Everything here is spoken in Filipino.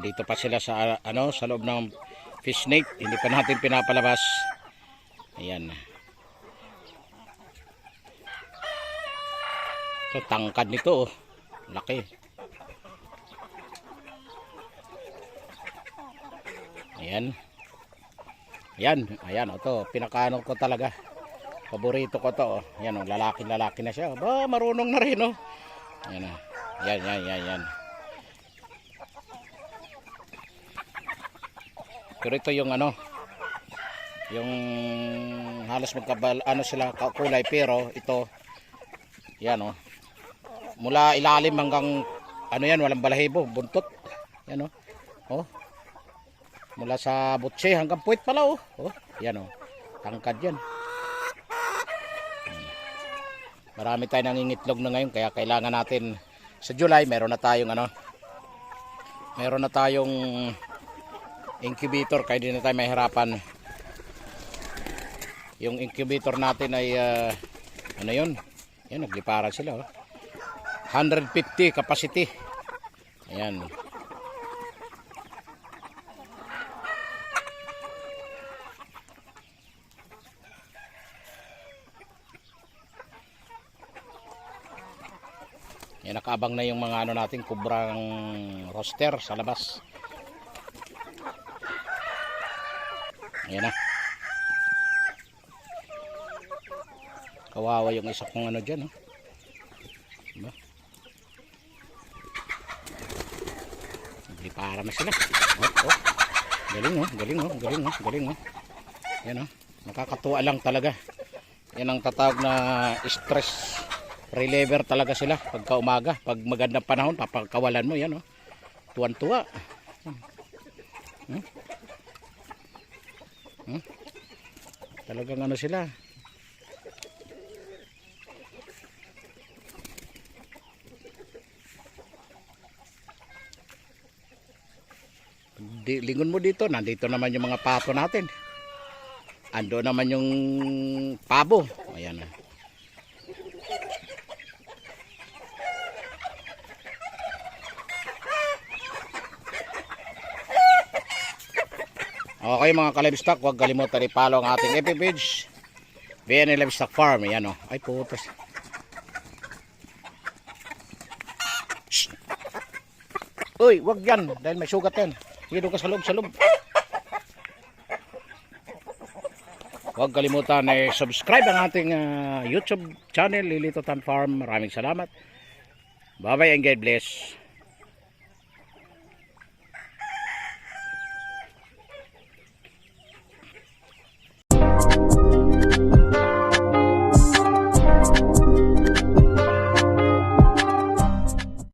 Dito pa sila sa ano sa loob ng fish net. Hindi pa natin pinapalabas. Ayan. So tangkad nito oh. Laki. Ayan. Ayan, ayan oh, to, pinakaano ko talaga. Paborito ko to, oh. Ayan oh, lalaki-lalaki na siya. Ba, marunong na rin oh. Ayan oh. Yan, yan, yan, yan. Pero ito yung ano, yung halos magkabal, ano sila kulay pero ito, yan oh. Mula ilalim hanggang ano yan, walang balahibo, buntot. Yan oh. Oh. Mula sa butse hanggang puwit pala oh. Oh, yan oh. Tangkad yan. Marami tayong nangingitlog na ngayon kaya kailangan natin sa July meron na tayong ano meron na tayong incubator kaya di na tayo mahirapan. Yung incubator natin ay ah, ano yun? Yan nagliparan sila oh. 150 capacity. Ayan. Yan nakaabang na yung mga ano natin kubrang roster sa labas ayan na. Kawawa yung isa kong ano dyan oh. diba? Naglipara na sila. Oh, oh. galing oh. Galing oh. Galing oh. Galing oh. Yan oh. Nakakatuwa lang talaga. Yan ang tatawag na stress reliever talaga sila pagka umaga. Pag magandang panahon papakawalan mo yan oh. Tuwan tuwa hmm? Hmm? talagang ano sila Di, lingon mo dito, nandito naman yung mga pato natin. Ando naman yung pabo. Ayan na. Okay mga kalibstock, huwag kalimutan i-follow ang ating FB page. BNL Livestock Farm. Ayan o. Ay putas. Shh. Uy, wag yan. Dahil may sugat yan. Dito ka sa loob, sa loob. Huwag kalimutan na subscribe ang ating ah, YouTube channel, Lilito Tan Farm. Maraming salamat. Bye-bye and God bless.